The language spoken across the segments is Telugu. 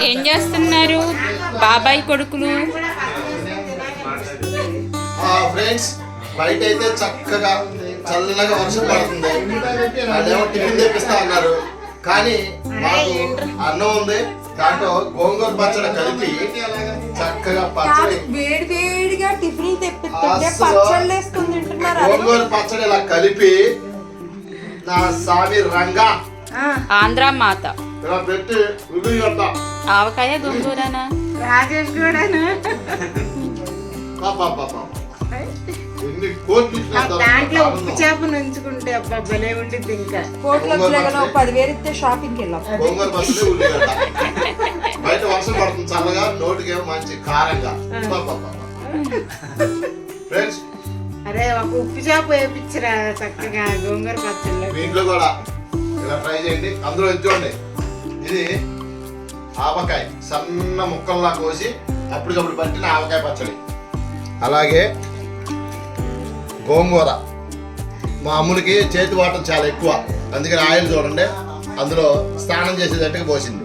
ఏం చేస్తున్నారు? బాబాయ్ కొడుకులు? ఫ్రెండ్స్ బయట అయితే చక్కగా చల్లగా వర్షం పడుతుంది. వాళ్ళేమో టిఫిన్ తెప్పిస్తా అన్నారు. కానీ మాకు అన్నం ఉంది. దాంట్లో గోంగూర పచ్చడి కలిపి చక్కగా పచ్చడి. వేడి వేడిగా టిఫిన్ తెప్పిస్తుంటే పచ్చళ్ళు వేసుకుని తింటున్నారు? గోంగూర పచ్చడి ఇలా కలిపి నా సామి రంగా. ఆ, ఆంధ్ర మాత. ఇలా పెట్టి ఉల్లి ఆవకాయ గొంగూరనా రాజేష్ కూడాను ఎన్ని కోట్లు దాంట్లో. ఉప్పు చేప నుంచుకుంటే అబ్బా భలే ఉండిద్ది ఇంకా. కోట్లో పదివేలు ఇస్తే షాపింగ్కి వెళ్ళాం. గోంగూర పచ్చడి ఉల్లిగడ్డ బయట వర్షం పడుతుంది చల్లగా నోటికేమో మంచి కారంగా. ఫ్రెండ్స్ అరే ఒక ఉప్పు చేప వేపించరా చక్కగా గోంగూర పచ్చళ్ళు ఇంట్లో కూడా ఇలా ట్రై చేయండి. అందులో ఇది చూడండి. ఇది ఆవకాయ సన్న ముక్కల్లా కోసి అప్పటికప్పుడు పట్టిన ఆవకాయ పచ్చడి. అలాగే గోంగూర. మా అమ్ములకి చేతి వాటం చాలా ఎక్కువ. అందుకని ఆయిల్ చూడండి అందులో స్నానం చేసేటట్టుగా పోసింది.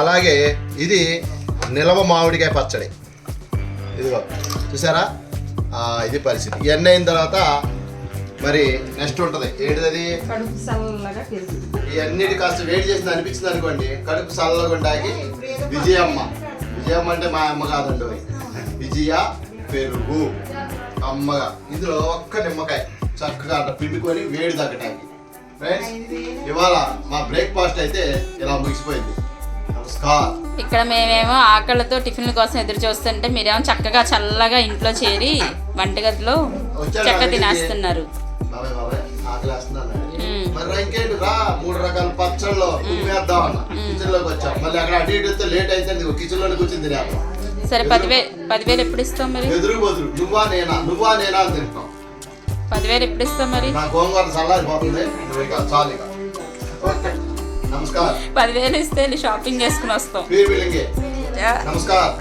అలాగే ఇది నిలవ మామిడికాయ పచ్చడి. ఇదిగో చూసారా? ఇది పరిస్థితి. ఇవన్నీ అయిన తర్వాత మరి నెక్స్ట్ ఉంటుంది. ఏంటిది కడుపు పెరుగు ఇవన్నిటి కాస్త వేడి చేసింది అనిపించింది అనుకోండి కడుపు చల్లగా ఉండాకి విజయమ్మ. విజయమ్మ అంటే మా అమ్మ కాదండి విజయ పెరుగు. అమ్మగా. ఇందులో ఒక్క నిమ్మకాయ చక్కగా అట్లా పిండుకొని వేడి తగ్గటానికి. ఫ్రెండ్స్ ఇవాళ మా బ్రేక్ఫాస్ట్ అయితే ఇలా ముగిసిపోయింది. నమస్కారం. ఇక్కడ మేమేమో ఆకలితో టిఫిన్ల కోసం ఎదురు చూస్తుంటే మీరేమో చక్కగా చల్లగా ఇంట్లో చేరి వంటగదిలో చక్క తినేస్తున్నారు. బాబాయ్ బాబాయ్ ఆకలి వేస్తున్నాను మ్మ్. మరి ఇంకేంటి? రా మూడు రకాల పచ్చళ్ళు ఉమ్మేద్దాం అన్న. కిచెన్లోకి వచ్చాం. మళ్ళీ అక్కడ అటు ఇటు వస్తే లేట్ అయితే కిచెన్ కూర్చొని తినేస్తాం సరే పదివే పదివేలు ఎప్పుడు ఇస్తాం మరి? ఎదురు బదురు. నువ్వా నేనా? నువ్వా నేనా అని తింటాం. పదివేలు ఎప్పుడు ఇస్తాం మరి? నా గోంగూర నువ్వు ఇక చాలు ఇక. నమస్కారం. పదివేలు ఇస్తే షాపింగ్ చేసుకుని వస్తాం. నమస్కారం.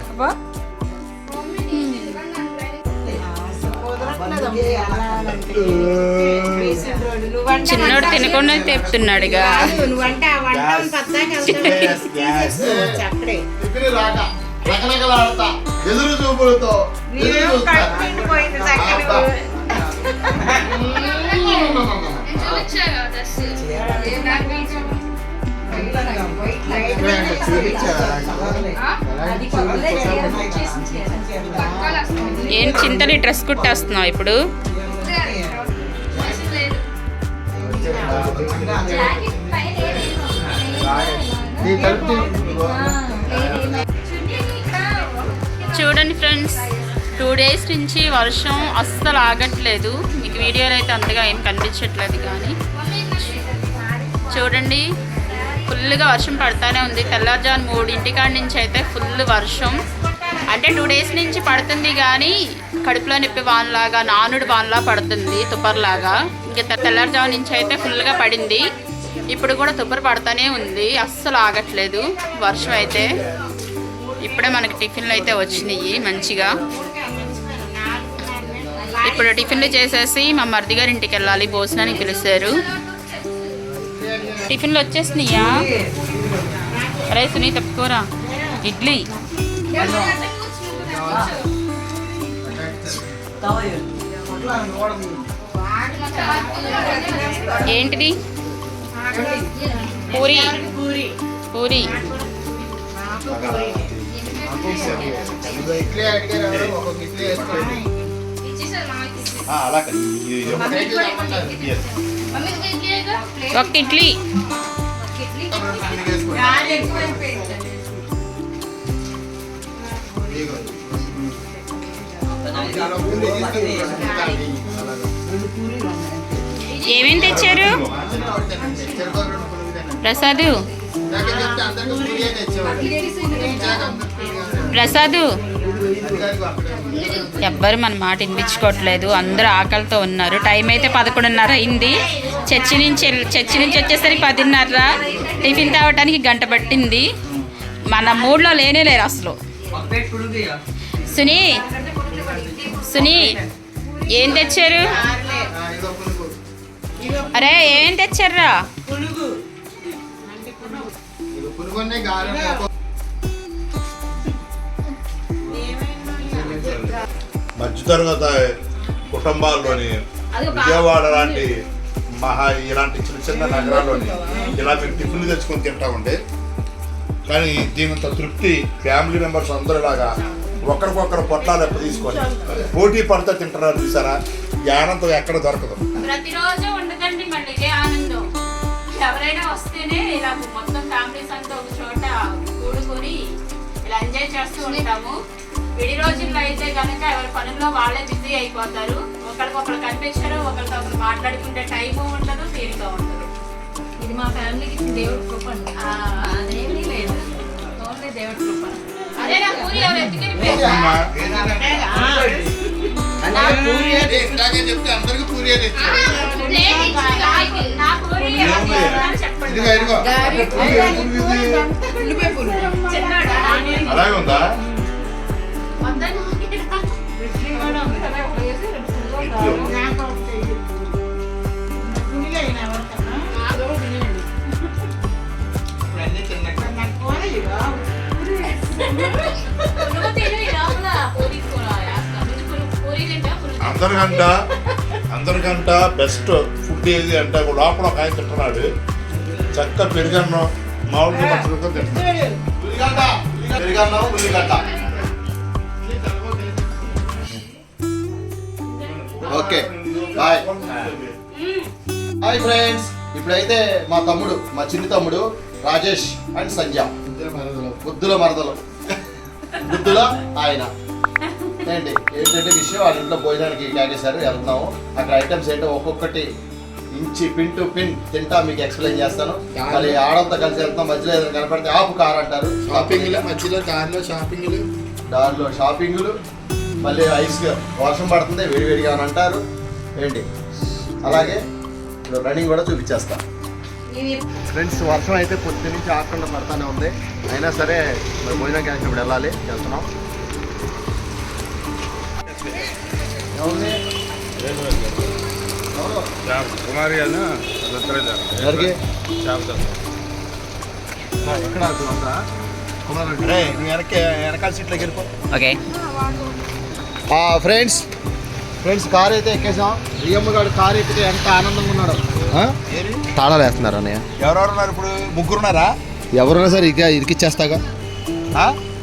చిన్నోడు తినకుండా తెప్పుతున్నాడుగా నువ్వంటే ఆ వంట చెప్పడే ఎదురు చూపులతో ఏం చింతని డ్రెస్ కుట్టేస్తున్నావు ఇప్పుడు? చూడండి ఫ్రెండ్స్ టూ డేస్ నుంచి వర్షం అస్సలు ఆగట్లేదు. మీకు వీడియోలో అయితే అంతగా ఏం కనిపించట్లేదు కానీ. చూడండి ఫుల్గా వర్షం పడతానే ఉంది. తెల్లారుజాము మూడింటికాడ నుంచి అయితే ఫుల్ వర్షం. అంటే టూ డేస్ నుంచి పడుతుంది కానీ కడుపులో నొప్పి వానలాగా నానుడు వానలా పడుతుంది తుపర్లాగా ఇంకా తెల్లారుజాము నుంచి అయితే ఫుల్గా పడింది. ఇప్పుడు కూడా తుప్పరు పడతానే ఉంది. అస్సలు ఆగట్లేదు. వర్షం అయితే ఇప్పుడే మనకి టిఫిన్లు అయితే వచ్చినాయి మంచిగా. ఇప్పుడు టిఫిన్లు చేసేసి మా మరిది గారి ఇంటికి వెళ్ళాలి. భోజనానికి పిలిచారు. టిఫిన్లు వచ్చేసినాయా? రైస్ నీ తప్పుకోరా ఇడ్లీ. ఏంటిది? పూరి. పూరి. ఒక ఇడ్లీ. ఇడ్లీ దీనికి ఏమేం తెచ్చారు? ప్రసాదు. ప్రసాదు. ఎవ్వరు మన మాట వినిపించుకోవట్లేదు. అందరూ ఆకలితో ఉన్నారు. టైం అయితే పదకొండున్నర అయింది. చర్చి నుంచి చర్చి నుంచి వచ్చేసరికి పదిన్నర. టిఫిన్ తాగడానికి గంట పట్టింది. మన మూడ్లో లేనే లేరు అసలు. సునీ సునీ ఏం తెచ్చారు? అరే ఏం తెచ్చారా మధ్యతరగతి కుటుంబాల్లోని విజయవాడ లాంటి మహా ఇలాంటి చిన్న చిన్న నగరాల్లోని ఇలా మీరు టిఫిన్లు తెచ్చుకొని తింటా ఉండే. కానీ దీనంత తృప్తి ఫ్యామిలీ మెంబర్స్ అందరూ ఇలాగా ఒకరికొకరు పొట్లాలు తీసుకొని పోటీ పడితే తింటున్నారు చూసారా? ఈ ఆనందం ఎక్కడ దొరకదు. ప్రతిరోజు ఉండదండి మళ్ళీ ఇదే ఆనందం. ఎవరైనా వస్తేనే ఇలా మొత్తం ఫ్యామిలీస్ అంతా ఒక చోట కూడుకొని ఇలా ఎంజాయ్ చేస్తూ ఉంటాము. విడి రోజుల్లో అయితే కనుక ఎవరి పనుల్లో వాళ్ళే బిజీ అయిపోతారు. ఒకరికొకరు కనిపించరు ఒకరితో ఒకరు మాట్లాడుకుంటే టైము ఉండదు తీరిక ఉండదు. ఇది మా ఫ్యామిలీకి దేవుడి కృప అండి. అదేమీ లేదు. ఓన్లీ దేవుడి కృప. చెప్తే అందరికి పూరి అని ఇచ్చారు. నా అందరికంట అందరికంట బెస్ట్ ఫుడ్ ఏది అంటే లోపల ఒక ఆయన తింటున్నాడు. చక్క పెరుగన్నం మామిడి పచ్చడితో తింటున్నాడు. ఉల్లిగడ్డ ఓకే. బాయ్. Hi friends. ఇప్పుడైతే మా తమ్ముడు మా చిన్ని తమ్ముడు రాజేష్ అండ్ సంధ్య. బుద్ధుల మరదలు. బుద్ధుల ఆయన. ఏంటి ఏంటంటే విషయం వాళ్ళ ఇంట్లో భోజనానికి కాగేశారు వెళ్తున్నాము. అక్కడ ఐటమ్స్ ఏంటో ఒక్కొక్కటి ఇంచి పిన్ టు పిన్ తింటా మీకు ఎక్స్ప్లెయిన్ చేస్తాను. మళ్ళీ ఆడంతా కలిసి వెళ్తాం మధ్యలో ఏదైనా కనపడితే ఆపు కార్ అంటారు. షాపింగ్లు మధ్యలో దారిలో షాపింగ్లు దారిలో షాపింగ్లు మళ్ళీ ఐస్ వర్షం పడుతుంది వేడివేడిగా అని అంటారు. ఏంటి? అలాగే రన్నింగ్ కూడా చూపించేస్తా. ఫ్రెండ్స్ వర్షం అయితే పొద్దు నుంచి ఆకుండా పడతానే ఉంది. అయినా సరే మరి భోజనం క్యాన్సర్ ఇప్పుడు వెళ్ళాలి వెళ్తున్నాం. ఓకే. ఫ్రెండ్స్ ఫ్రెండ్స్ కార్ అయితే ఎక్కేసాం. రియమ్మ గారు కార్ ఎక్కితే ఎంత ఆనందంగా ఉన్నాడు. తాళాలు వేస్తున్నారు అన్నయ్య. ఎవరెవరు ఉన్నారు ఇప్పుడు? ముగ్గురున్నారా ఎవరైనా సరే ఇక ఇరికిచ్చేస్తాగా.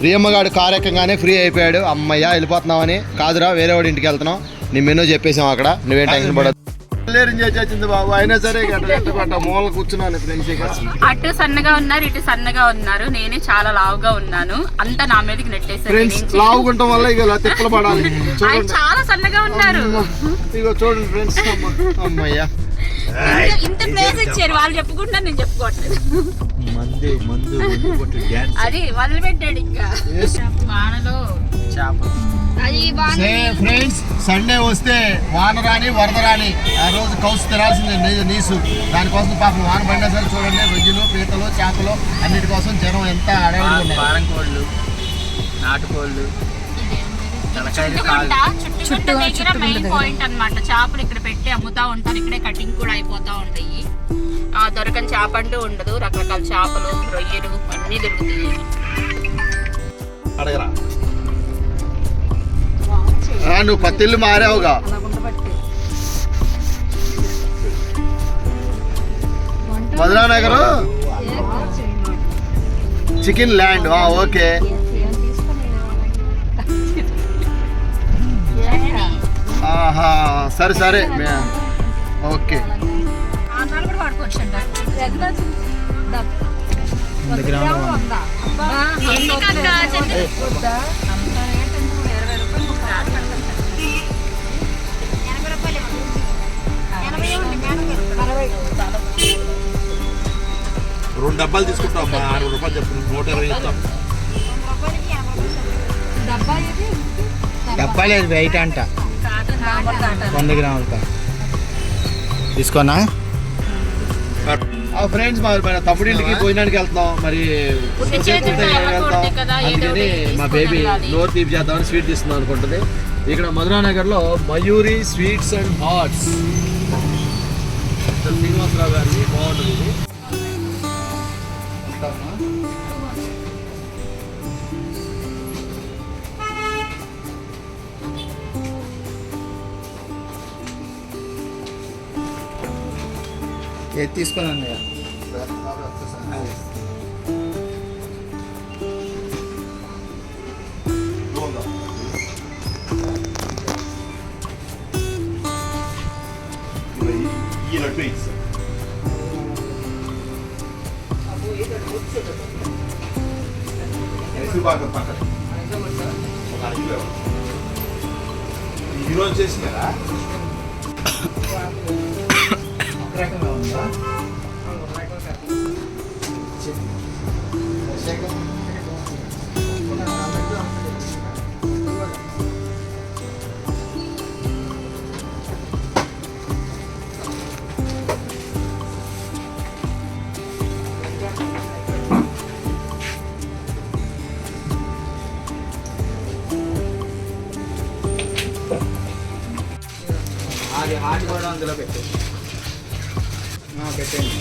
రియమ్మ గారు కార్ ఎక్కగానే ఫ్రీ అయిపోయాడు. అమ్మయ్య వెళ్ళిపోతున్నామని. కాదురా వేరే వాడి ఇంటికి వెళ్తున్నాం. నీ మెనూ చెప్పేసాం అక్కడ. నువ్వేం టెన్షన్ పడదు బాబు? అయినా సరే మూల కూర్చున్నాను ఫ్రెండ్స్ అటు సన్నగా ఉన్నారు ఇటు సన్నగా ఉన్నారు. నేనే చాలా లావుగా ఉన్నాను. అంతా నా మీదకి నెట్టేసారు వల్ల ఇక ఇలా తిప్పలు పడాలి. చాలా సన్నగా ఉన్నారు. ఇగో చూడండి ఫ్రెండ్స్. అమ్మయ్య. ఇంత- ఇంత ప్లేస్ ఇచ్చారు. వాళ్ళు చెప్పుకుంటున్నారు నేను చెప్పుకోవట్లేదు. మందు అది మొదలు పెట్టాడు ఇంకా వానలో. అది ఫ్రెండ్స్ సండే వస్తే వాన రాని వరద రాని ఆ రోజు కౌసు తినాల్సిందే నీ- నీసు. దానికోసం పాపం వాన పడినా సరే చూడండి రొయ్యలు పీతలు చేపలు అన్నిటి కోసం జనం ఎంత అడవి పారం కోళ్ళు. నాటుకోళ్ళు దగ్గర మెయిన్ పాయింట్ అన్నమాట. చేపలు ఇక్కడ పెట్టి అమ్ముతా ఉంటారు. ఇక్కడే కటింగ్ కూడా అయిపోతా ఉంటాయి. దొరకని చేప అంటూ ఉండదు. రకరకాల చేపలు రొయ్యలు అన్నీ దొరుకుతాయి. అడగరా. ఆ, నువ్వు పత్తిల్లు మారావుగా. అలా ఉండబట్టి Madhura Nagar? Chicken land. Okay. ఆహా సరే సరే. మే- ఓకే. రెండు డబ్బాలు తీసుకుంటాం అమ్మా అరవై రూపాయలు చెప్పు నూట ఇరవై ఇస్తాం డబ్బా లేదు వెయిట్ అంట. వంద గ్రాములతో తీసుకోనా? ఫ్రెండ్స్ మరి మన తమ్ముడింటికి భోజనానికి వెళ్తున్నాం మరి వెళ్తాం. ఏదో అందుకని మా బేబీ. నోరు తీపి చేద్దామని స్వీట్ తీసుకుందాం అనుకుంటుంది ఇక్కడ మధురా నగర్లో మయూరి స్వీట్స్ అండ్ హాట్స్ ఇది తీసుకొని అన్నయ్య ఈ లడ్డు ఇచ్చు మైసూర్పాకు పక్కన ఒక అర కిలో ఈరోజు చేసినారా ఒక రకంగా ఉందా అది హాట్ కూడా అందులో పెట్టు ఆ, పెట్టండి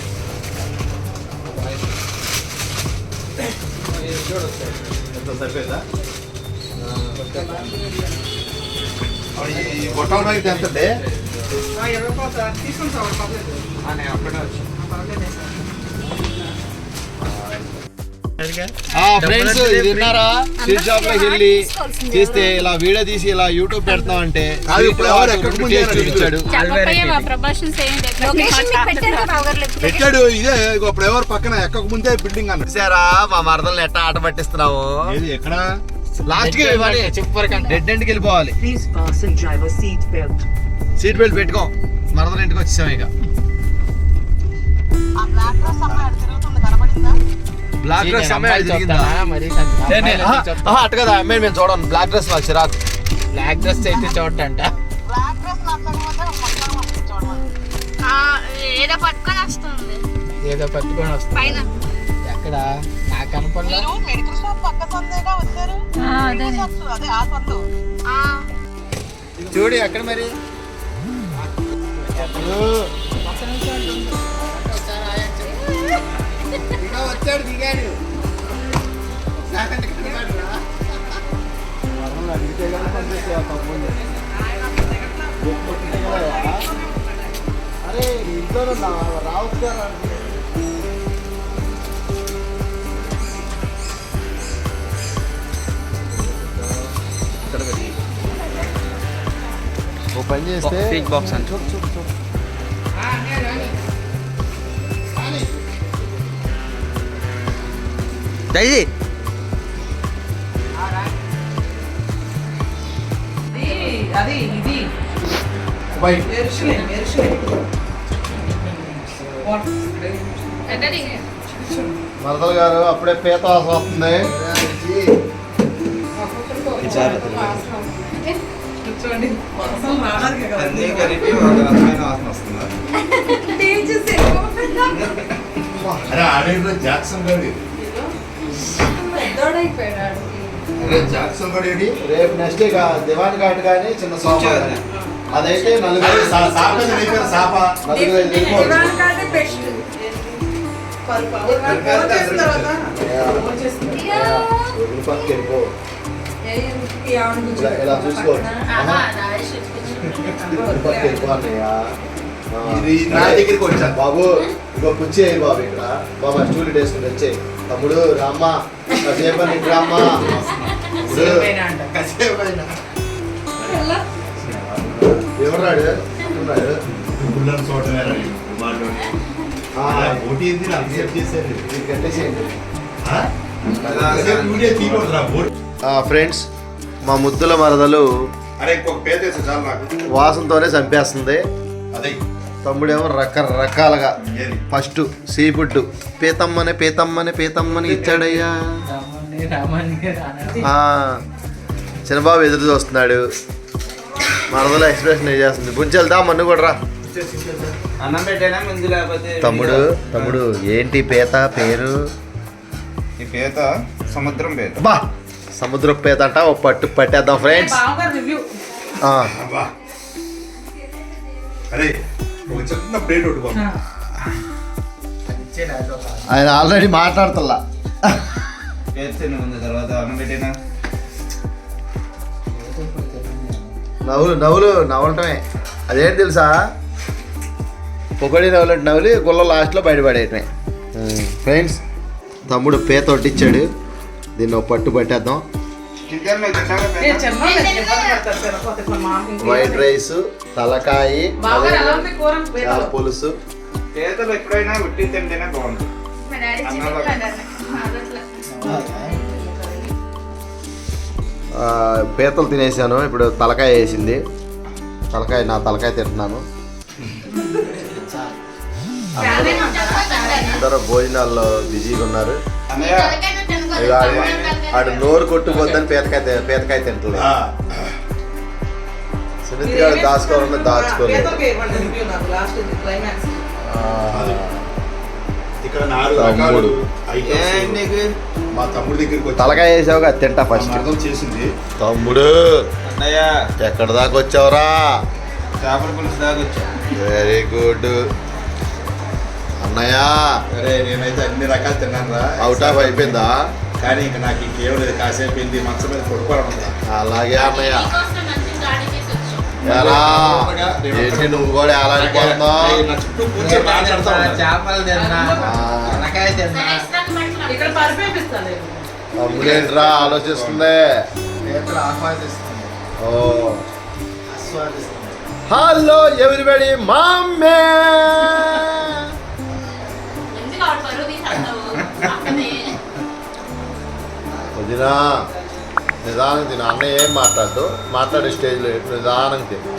ఎంత సరిపోయిందా ఈ గొట్టం రైతు ఎంత అంటే ఇరవై రూపాయలు తీసుకుని సార్ పర్లేదు. వచ్చాను ఫ్రెండ్స్ ఇది విన్నారా? స్వీట్ షాప్లోకి వెళ్ళి చేస్తే ఇలా వీడియో తీసి ఇలా యూట్యూబ్ పెడతాం అంటే కాదు, ఇప్పుడు ఎవరు ఎక్కడ ముందు టేస్ట్ చేయాలి? చూపించాడు పెట్టాడు ఇదే ఇప్పుడు ఎవరు పక్కన ఎక్కక ముందే బిల్డింగ్ అన్నాడు చూసారా? మా మరదల్ని ఎట్లా ఆట పట్టిస్తున్నావు? ఎక్కడ? లాస్ట్కి డెడ్ ఎండ్కి వెళ్ళిపోవాలి. సీట్ బెల్ట్ పెట్టుకో. మరదల ఇంటికి వచ్చేసాం ఇక. బ్లాక్ డ్రెస్ అమ్మాయి తిరిగిందా మరి నే- ఆహా, ఆహా, అటు కదా అమ్మాయి మేము చూడండి బ్లాక్ డ్రెస్ నాకు చిరాకు. బ్లాక్ డ్రెస్ అయితే చూడంట ఏదో పట్టుకొని వస్తుంది. ఏదో పట్టుకొని వస్తా పైన. ఎక్కడ? నాకు కనపడలా చూడు ఎక్కడ మరి? వచ్చాడు దిగాడు. అరే ఇంట్లో రావచ్చు కదా ఓ పని చేస్తే box అని. చూడు చూడు చూడు. డైజీ అది ఇది బయట మెరుసులే మెరుసులే మరదలు గారు అప్పుడే పీత వాసన వస్తుంది కూర్చోండి వాసన రావాలి కదా అరే ఆడేదో జాక్సన్ గారి అరే జాక్సన్ గారి రేపు నెక్స్ట్ ఇక దివాన్ ఘాట్ కానీ చిన్న సోమ. అదైతే నలుగురు సాప సాప నలుగురు. ఇలా చూసుకో. ఇది నా దగ్గరికి వచ్చాను బాబు ఇంకో కుర్చీ అయ్యి బాబు ఇక్కడ. బాబా స్టూడెంట్ వేసుకుని వచ్చే. తమ్ముడు రామ్మ. కాసేపు నీకు రామ్మ ఎవరాడు ఫ్రెండ్స్ మా ముద్దుల మరదలు అరే ఇంకొక పేద వేస్తే చాలు నాకు. వాసనతోనే చంపేస్తుంది. అదే. తమ్ముడేమో రకరకాలుగా ఫస్ట్ సీ ఫుడ్ పీతమ్మని పీతమ్మని పీతమ్మని ఇచ్చాడయ్యా. చిన్నబాబు ఎదురు చూస్తున్నాడు. మరదల ఎక్స్ప్రెషన్ ఏం చేస్తుంది? బుంచెల్దా మన్ను కూడా రా. అన్నం పెట్టైనా ముందు లేకపోతే తమ్ముడు తమ్ముడు ఏంటి పీత పేరు? ఈ పేత సముద్రం పేత. బా సముద్ర పీత అంట ఓ పట్టు పట్టేద్దాం ఫ్రెండ్స్ అరే ఒక చిన్న ప్లేట్ ఆయన ఆల్రెడీ పెట్టైనా? నవ్వులు నవ్వులు నవ్వటమే. అదేంటి తెలుసా? పొగడి నవ్వులంటే నవ్వులి గుల్ల లాస్ట్లో బయటపడేయటమే. ఫ్రెండ్స్ తమ్ముడు పేత ఒట్టిచ్చాడు దీన్ని పట్టు పట్టేద్దాం. వైట్ రైస్ తలకాయ పులుసు. పేదలు ఎప్పుడైనా ఉట్టి తింటేనే ఆ, పీతలు తినేసాను ఇప్పుడు తలకాయ వేసింది. తలకాయ నా తలకాయ తింటున్నాను. అందరూ భోజనాల్లో బిజీగా ఉన్నారు. ఆడు- నోరు కొట్టుకోద్దని పీతకాయ పీతకాయ తింటలేదు సునీత్ గారు దాచుకోవాలన్నా దాచుకోలేదు. ఇక్కడ తమ్ముడు. మా తమ్ముడి దగ్గరికి తలకాయ వేసావుగా తింటా ఫస్ట్ మరదలు చేసింది. తమ్ముడు. అన్నయ్య. ఎక్కడ దాకా వచ్చావురా? చేపల పులుసు దాకా వచ్చా. వెరీ గుడ్ అన్నయ్య. అరే నేనైతే అన్ని రకాలు తిన్నాను రా అవుట్ ఆఫ్ అయిపోయిందా? కానీ ఇంక నాకు ఇంకేం లేదు కాసేపు ఏంది మంచం మీద పడుకోవడం ఉందా అలాగే అన్నయ్య. ఎలా? ఏంటి నువ్వు కూడా ఎలా అయిపోతున్నావు నా చుట్టూ కూర్చొని మాట్లాడుతా ఉన్నారు. చేపలు తిన్నా తలకాయ తిన్నా. ఇక్కడ పరిపేపిస్తాను తమ్ముడేంట్రా ఆలోచిస్తుంది ఓ. ఆస్వాదిస్తుంది. హలో ఎవ్రీబడి మామ్మే వదినా నిదానం తిన అన్నయ్య ఏం మాట్లాడదు? మాట్లాడే స్టేజ్లో నిదానం తిను.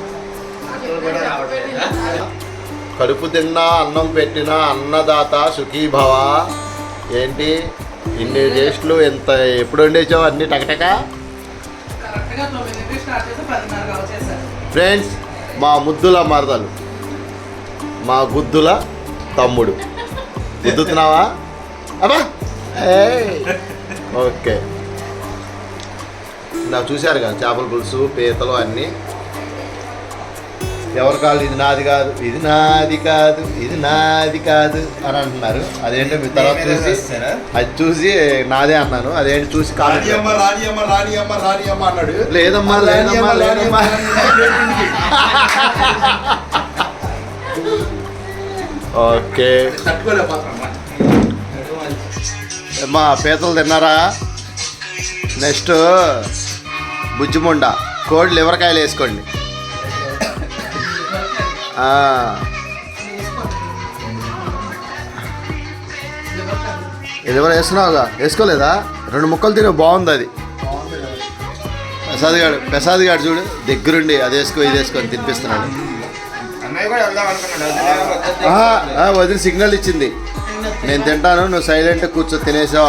కడుపు తిన్నా అన్నం పెట్టినా అన్నదాత సుఖీభవ. ఏంటి? ఇన్ని టేస్ట్లు ఎంత ఎప్పుడు వండేసావు అన్ని టకటక? ఫ్రెండ్స్ మా ముద్దుల మరదలు మా గుద్దుల తమ్ముడు. గుద్దుతున్నావా? అబ్బా. ఓకే. నా చూశారు కదా చేపల పులుసు పీతలు అన్నీ. ఎవరు కాదు ఇది నాది కాదు ఇది నాది కాదు ఇది నాది కాదు అని అంటున్నారు. అదేంటో మీ తర్వాత చూసి అది చూసి నాదే అన్నాను. అదేంటి చూసి అన్నాడు. లేదమ్మా లేదమ్మా లేదమ్మా. ఓకే. మా పీతలు తిన్నారా? నెక్స్ట్. బుజ్జిముండ. కోడి లివరకాయలు వేసుకోండి. లివర్ వేసుకున్నావుగా వేసుకోలేదా? రెండు ముక్కలు తినే బాగుంది అది. ప్రసాద్ గారు ప్రసాద్ గారు చూడు దగ్గరుండి అది వేసుకో ఇది వేసుకొని తినిపిస్తున్నాడు. వదిలి సిగ్నల్ ఇచ్చింది. నేను తింటాను నువ్వు సైలెంట్ కూర్చో తినేసావు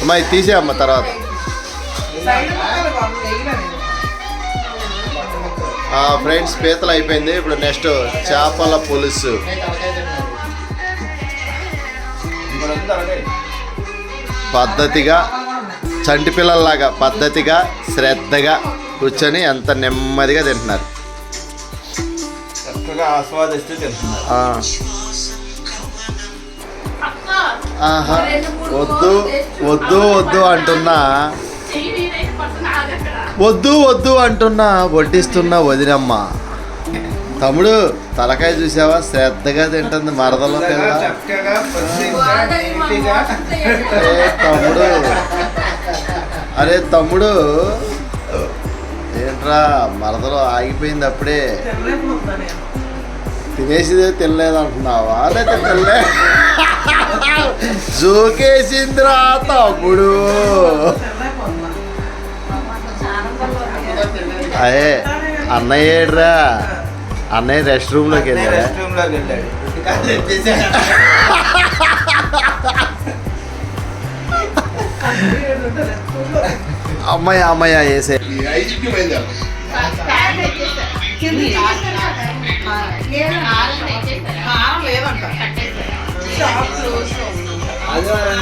అమ్మా ఇది తీసే అమ్మ తర్వాత. ఫ్రెండ్స్ పీతలు అయిపోయింది. ఇప్పుడు నెక్స్ట్ చేపల పులుసు. పద్ధతిగా చంటి పిల్లల్లాగా పద్ధతిగా శ్రద్ధగా కూర్చొని ఎంత నెమ్మదిగా తింటున్నారు. చక్కగా ఆస్వాదిస్తూ తింటున్నారు. ఆ. ఆహా. వద్దు వద్దు వద్దు అంటున్నా. వద్దు వద్దు అంటున్నా వడ్డిస్తున్నా వదినమ్మ. తమ్ముడు తలకాయ చూసావా? శ్రద్ధగా తింటుంది మరదలో. అరే తమ్ముడు. అరే తమ్ముడు. ఏంట్రా మరదలో ఆగిపోయింది అప్పుడే. తినేసిదే తినలేదు అంటున్నావా లేదా తినలే. జోకేసిందిరా తమ్ముడు. అదే అన్నయ్య ఏడ్రా? అన్నయ్య రెస్ట్ రూమ్లోకి వెళ్ళాడా? రెస్ట్ రూమ్లోకి వెళ్ళాడు. అమ్మాయి అమ్మాయి వేసే ఆదివారం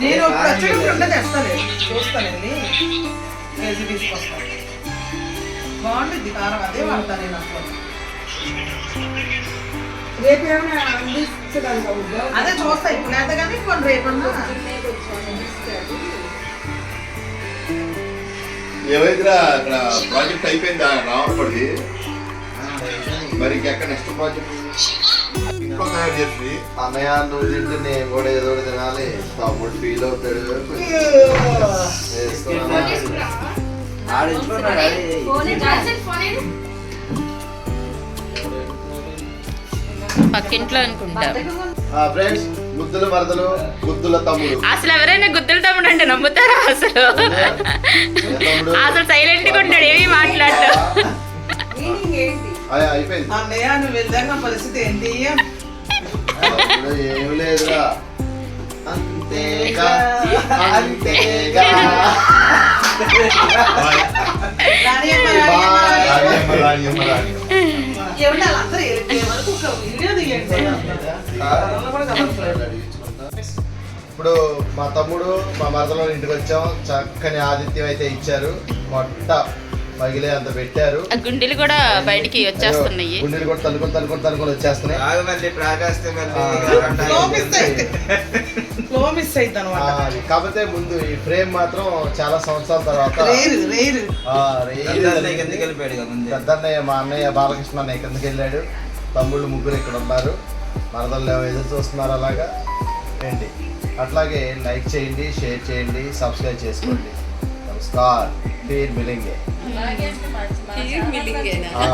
నేను ఇప్పుడు వచ్చేటప్పుడు ఉంటే తెస్తాను చూస్తానండి. కేజీ తీసుకొస్తాను బాగుంటుంది కారం అదే వాడతాను నేను అసలు. అదే చూస్తా ఇప్పుడు లేదా కానీ కొన్ని రేపన్నా ఏమైందిరా అక్కడ ప్రాజెక్ట్ అయిపోయిందా? రావడపడి మరి ఇంకెక్కడ నెక్స్ట్ ప్రాజెక్ట్? ఇంట్లో తయారు చేసి అన్నయ్య నువ్వు తింటే నేను కూడా ఏదో ఒకటి తినాలి. తమ్ముడు ఫీల్ అవుతాడు. పక్కింట్లో అనుకుంటా. ఆ ఫ్రెండ్స్ ముద్దుల మరదలు గుద్దుల తమ్ముడు. అసలు ఎవరైనా గుద్దులు తమ్ముడు అంటే నమ్ముతారా అసలు? అసలు సైలెంట్గా ఉంటాడు ఏమీ మాట్లాడు అయ్య, అయిపోయింది. అన్నయ్య నువ్వు వెళ్దాక పరిస్థితి ఏంటి? ఏం లేదురా. అంతేగా అంతేగా. ఇప్పుడు మా తమ్ముడు మా మరదలో ఇంటికి వచ్చాం. చక్కని ఆతిథ్యం అయితే ఇచ్చారు. మొట్ట. పగిలే అంత పెట్టారు. ఆ గుండెలు కూడా బయటికి వచ్చేస్తున్నాయి. గుండెలు కూడా తలుకొని తలుకొని తలుకొని వచ్చేస్తున్నాయి. ఆగు మళ్ళీ ప్రాకాస్తే మళ్ళీ కాకపోతే ముందు ఈ ఫ్రేమ్ మాత్రం చాలా సంవత్సరాల తర్వాత పెద్దన్నయ్య మా అన్నయ్య బాలకృష్ణ అన్నయ్య కిందకి వెళ్ళాడు. తమ్ముళ్ళు ముగ్గురు ఇక్కడ ఉన్నారు. మరదళ్ళు ఏమో ఎదురు చూస్తున్నారు అలాగా. ఏంటి? అట్లాగే లైక్ చేయండి షేర్ చేయండి సబ్స్క్రైబ్ చేసుకోండి. నమస్కార్ పేరు మిలింగే మిలింగేనా ఆ.